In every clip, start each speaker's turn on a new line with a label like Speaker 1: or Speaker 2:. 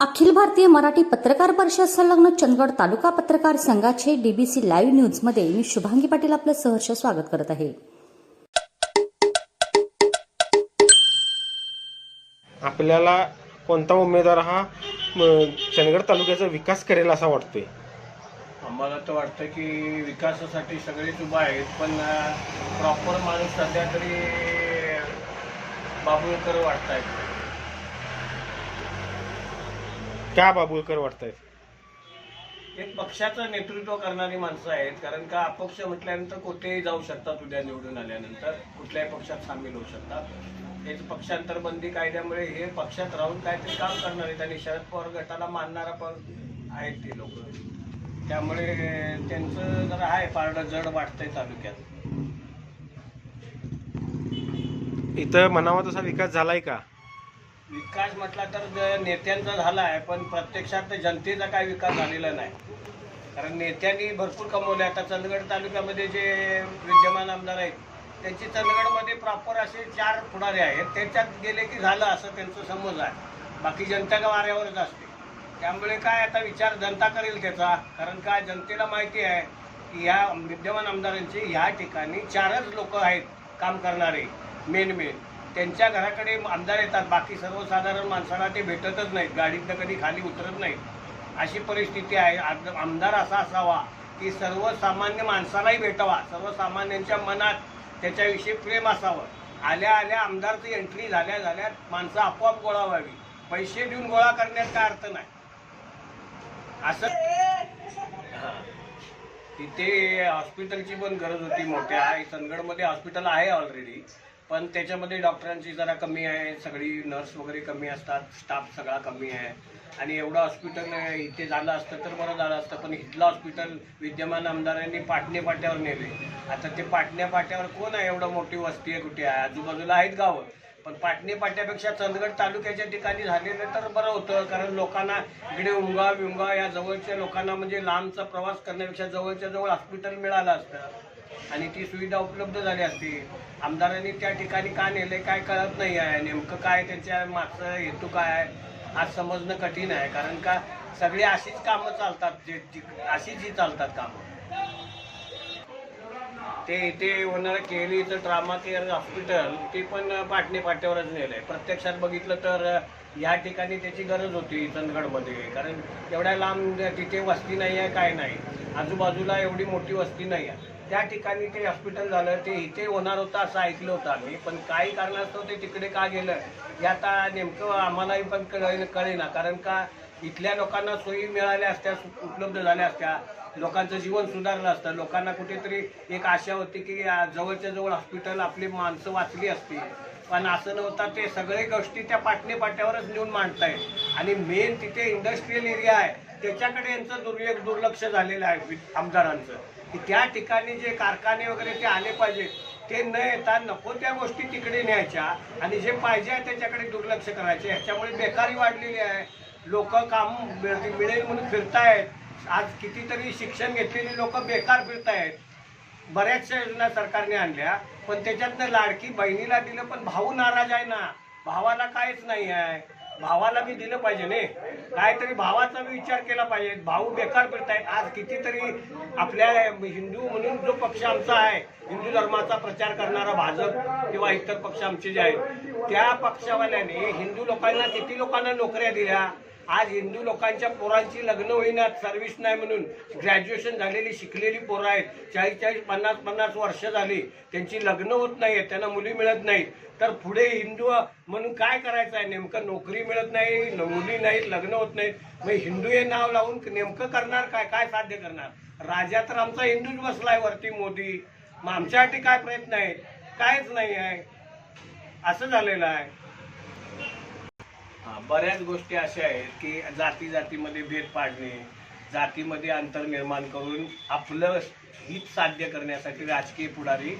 Speaker 1: अखिल भारतीय मराठी पत्रकार परिषद संलग्न चंदगड तालुका पत्रकार संघाचे डीबीसी लाईव्ह न्यूजमध्ये मी शुभांगी पाटील आपलं सहर्ष स्वागत करत आहे.
Speaker 2: आपल्याला कोणता उमेदवार हा चंदगड तालुक्याचा विकास करेल असा वाटतोय?
Speaker 3: आम्हाला तर वाटतं की विकासासाठी सगळेच उभा आहेत पण प्रॉपर माणूस सध्या तरी बाबुळकर वाटत आहेत
Speaker 2: क्या बाबुळकर वाटतायत
Speaker 3: एक पक्षाचं नेतृत्व करणारी माणसं आहेत कारण का अपक्ष म्हटल्यानंतर कुठेही जाऊ शकतात उद्या निवडून आल्यानंतर कुठल्याही पक्षात सामील होऊ शकतात. हेच पक्षांतर बंदी कायद्यामुळे हे पक्षात राहून काहीतरी काम करणार आहेत आणि शरद पवार गटाला मानणारा पण आहेत ते लोक. त्यामुळे त्यांचं जरा आहे पारडं जड वाटतंय तालुक्यात.
Speaker 2: इथं म्हणावा तसा विकास झालाय का?
Speaker 3: विकास म्हटला तर नेत्यांचा झाला आहे पण प्रत्यक्षात जनतेचा काही विकास झालेला नाही. कारण नेत्यांनी भरपूर कमवले. आता चंदगड तालुक्यामध्ये जे विद्यमान आमदार आहेत त्यांची चंदगडमध्ये प्रॉपर असे चार पुढारे आहेत. त्याच्यात गेले की झालं असं त्यांचं समज आहे. बाकी जनता का वाऱ्यावरच असते. त्यामुळे काय आता विचार जनता करेल त्याचा. कारण काय जनतेला माहिती आहे की ह्या विद्यमान आमदारांचे ह्या ठिकाणी चारच लोक आहेत काम करणारे मेन मेन. त्यांच्या घराकडे आमदार येतात. बाकी सर्वसाधारण माणसाला ते भेटतच नाहीत. गाडीतनं कधी खाली उतरत नाहीत. अशी परिस्थिती आहे. आमदार असा असावा की सर्वसामान्य माणसालाही भेटावा. सर्वसामान्यांच्या मनात त्याच्याविषयी प्रेम असावं. आल्या आल्या आमदारची एंट्री झाल्या झाल्या माणसं आपोआप गोळा व्हावी. पैसे देऊन गोळा करण्यात काय अर्थ नाही. असं तिथे हॉस्पिटलची पण गरज होती मोठ्या. चंदगडमध्ये हॉस्पिटल आहे ऑलरेडी पण त्याच्यामध्ये डॉक्टरांची जरा कमी आहे सगळी नर्स वगैरे कमी असतात स्टाफ सगळा कमी आहे. आणि एवढं हॉस्पिटल इथे झालं असतं तर बरं झालं असतं पण इथलं हॉस्पिटल विद्यमान आमदारांनी पाटणे पाट्यावर नेले आता ते पाटण्या पाट्यावर कोण आहे? एवढं मोठी वस्ती आहे कुठे? आहे आजूबाजूला आहेत गावं. पण पाटणे पाट्यापेक्षा चंदगड तालुक्याच्या ठिकाणी झालेलं तर बरं होतं कारण लोकांना इकडे उंगा विंगा या जवळच्या लोकांना म्हणजे लांबचा प्रवास करण्यापेक्षा जवळच्या जवळ हॉस्पिटल मिळालं असतं. आणि ती सुविधा उपलब्ध झाली असती. आमदारांनी त्या ठिकाणी का नेले काय कळत नाही आहे. नेमकं काय त्याच्या मागचा हेतू काय आहे आज समजणं कठीण आहे. कारण का सगळी अशीच कामं चालतात जे अशीच ही चालतात कामं. ते इथे होणारं केलीचं ट्रामा केअर हॉस्पिटल ते पण पाटणे पाट्यावरच नेलंय प्रत्यक्षात बघितलं तर या ठिकाणी त्याची गरज होती चंदगडमध्ये. कारण एवढ्या लांब तिथे वस्ती नाही आहे काय नाही. आजूबाजूला एवढी मोठी वस्ती नाही आहे. त्या ठिकाणी ते हॉस्पिटल झालं ते इथे होणार होतं असं ऐकलं होतं आम्ही. पण काही कारणास्तव ते तिकडे का गेलं हे आता नेमकं आम्हालाही पण कळे कळेना. कारण का इथल्या लोकांना सोयी मिळाल्या असत्या सु- उपलब्ध झाल्या असत्या. लोकांचं जीवन सुधारलं असतं. लोकांना कुठेतरी एक आशा होती की जवळच्या जवळ हॉस्पिटल आपली माणसं वाचली असती पण असं नव्हतं ते सगळे गोष्टी त्या पाटणे पाट्यावरच नेऊन मांडतायत. आणि मेन तिथे इंडस्ट्रीयल एरिया आहे. त्याच्याकडे यांचं दुर्लक्ष दुर्लक्ष झालेलं आहे वि- आमदारांचं. की त्या ठिकाणी जे कारखाने वगैरे ते आले पाहिजे ते न येता नको त्या गोष्टी तिकडे न्यायच्या आणि जे पाहिजे आहे त्याच्याकडे दुर्लक्ष करायचे. ह्याच्यामुळे बेकारी वाढलेली आहे. लोक काम मिळेल म्हणून फिरतायत. आज कितीतरी शिक्षण घेतलेली लोक बेकार फिरतायत. बऱ्याचशा योजना सरकारने आणल्या पण त्याच्यातनं लाडकी बहिणीला दिलं पण भाऊ नाराज आहे ना. भावाला काहीच नाही आहे. भावाला बी दिलं पाहिजे ने. काहीतरी भावाचा बी विचार केला पाहिजे. भाऊ बेकार फिरतायत. आज कितीतरी आपल्या हिंदू म्हणून जो पक्ष आमचा आहे हिंदू धर्माचा प्रचार करणारा भाजप किंवा इतर पक्ष आमचे जे आहेत त्या पक्षावाल्याने हिंदू लोकांना किती लोकांना नोकऱ्या दिल्या आज हिंदू लोकांच्या पोरांची लग्न होईनात सर्व्हिस नाही म्हणून. ग्रॅज्युएशन झालेली शिकलेली पोरं आहेत. चाळीस चाळीस पन्नास पन्नास वर्ष झाली. त्यांची लग्न होत नाही त्यांना मुली मिळत नाहीत. तर पुढे हिंदू म्हणून काय करायचं आहे नेमकं नोकरी मिळत नाही मुली नाहीत लग्न होत नाहीत. मग हिंदू हे नाव लावून नेमकं करणार काय? काय साध्य करणार? राजा तर आमचा हिंदूच आहे वरती मोदी. मग आमच्यासाठी काय प्रयत्न आहे? कायच नाही आहे. असं झालेलं आहे. बऱ्याच गोष्टी अशा आहेत की जाती जातीमध्ये भेद पाडणे जातीमध्ये अंतर निर्माण करून आपलं हित साध्य करण्यासाठी राजकीय पुढारी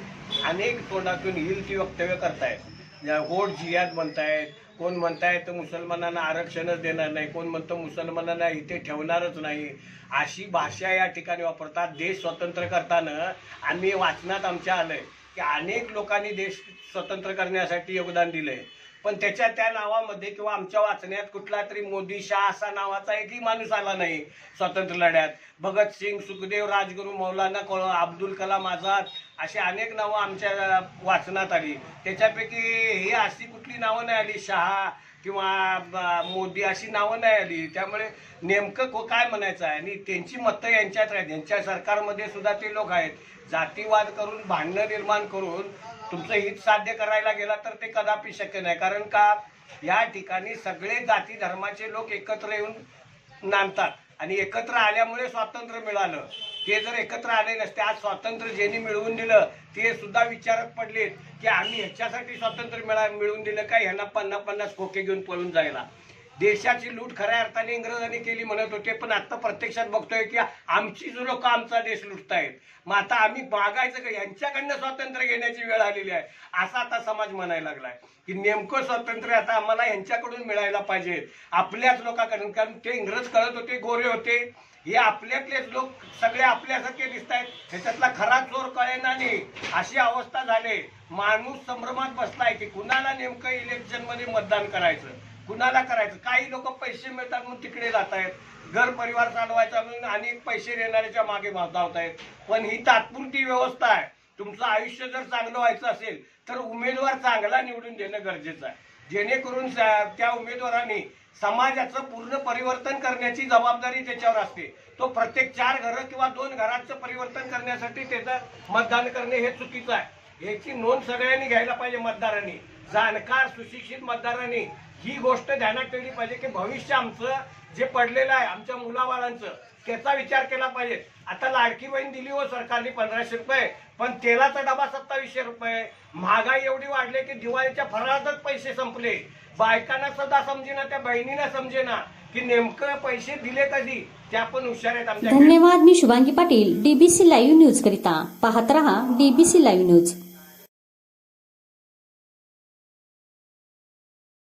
Speaker 3: अनेक तोंडातून येईल ती वक्तव्य करतायत. या होड जियाद म्हणतायत कोण म्हणतायत मुसलमानांना आरक्षणच देणार नाही कोण म्हणतं मुसलमानांना इथे ठेवणारच नाही अशी भाषा या ठिकाणी वापरतात. देश स्वतंत्र करताना आम्ही वाचनात आमच्या आलंय की अनेक लोकांनी देश स्वतंत्र करण्यासाठी योगदान दिलंय. पण त्याच्या त्या नावामध्ये किंवा आमच्या वाचण्यात कुठला तरी मोदी शाह असा नावाचा एकही माणूस आला नाही स्वातंत्र्य लढ्यात. भगतसिंग सुखदेव राजगुरू मौलाना को- अब्दुल कलाम आझाद अशी अनेक नावं आमच्या वाचनात आली. त्याच्यापैकी ही अशी नावं नाही आली शहा किंवा मोदी अशी नावं नाही आली. त्यामुळे नेमकं को- काय म्हणायचं आहे? आणि त्यांची मतं यांच्यात आहेत. यांच्या सरकारमध्ये सुद्धा ते लोक आहेत. जातीवाद करून भांडणं निर्माण करून तुमचं हित साध्य करायला गेला तर ते कदापि शक्य नाही. कारण का? या ठिकाणी सगळे जाती धर्माचे लोक एकत्र येऊन नांदतात. आणि एकत्र आल्यामुळे स्वातंत्र्य मिळालं. ते जर एकत्र आले नसते आज स्वातंत्र्य ज्यांनी मिळवून दिलं ते सुद्धा विचारत पडलेत की आम्ही ह्याच्यासाठी स्वातंत्र्य मिळा मिळवून दिलं का? ह्यांना पन्नास पन्नास खोके घेऊन पळून जायला. देशाची लूट खऱ्या अर्थाने इंग्रजांनी केली म्हणत होते पण आता प्रत्यक्षात बघतोय की आमची जो लोक आमचा देश लुटतायत. मग आता आम्ही मागायचं का? यांच्याकडनं स्वातंत्र्य घेण्याची वेळ आलेली आहे. असा आता समाज म्हणायला लागलाय की नेमकं स्वातंत्र्य आता आम्हाला यांच्याकडून मिळायला पाहिजे. आपल्याच लोकांकडून कारण ते इंग्रज कळत होते गोरे होते. हे आपल्यातलेच लोक सगळे आपल्यासारखे दिसत आहेत ह्याच्यातला खरा चोर कळेना नाही. अशी अवस्था झाली. माणूस संभ्रमात बसलाय की कुणाला नेमकं इलेक्शनमध्ये मतदान करायचं? कुणाला करायचं? काही लोक पैसे मिळतात म्हणून तिकडे जात आहेत घर परिवार चालवायचा म्हणून अनेक पैसे देणाऱ्याच्या मागे धावत आहेत पण ही तात्पुरती व्यवस्था आहे. तुमचं आयुष्य जर चांगलं व्हायचं असेल तर उमेदवार चांगला निवडून देणं गरजेचं आहे. जेणेकरून स- त्या उमेदवाराने समाजाचं पूर्ण परिवर्तन करण्याची जबाबदारी त्याच्यावर असते. तो प्रत्येक चार घरं किंवा दोन घरांचं परिवर्तन करण्यासाठी त्याचं मतदान करणे हे चुकीचं आहे. याची नोंद सगळ्यांनी घ्यायला पाहिजे मतदारांनी. जाणकार सुशिक्षित मतदारांनी ही गोष्ट ध्यानात ठेवली पाहिजे की भविष्य आमचं जे पडलेलं आहे आमच्या मुलाबाळांचं त्याचा विचार केला पाहिजे. आता लाडकी बहीण दिली हो सरकारने पंधराशे रुपये पण तेलाचा डबा सत्तावीसशे रुपये. महागाई एवढी वाढली की दिवाळीच्या फराळातच पैसे संपले. बायकांना सुद्धा समजेना त्या बहिणीना समजेना की नेमकं पैसे दिले कधी? त्या पण हुशार आहेत
Speaker 1: धन्यवाद मी Shubhangi Patil DBC live news करिता. पाहत रहा डीबीसी लाईव्ह न्यूज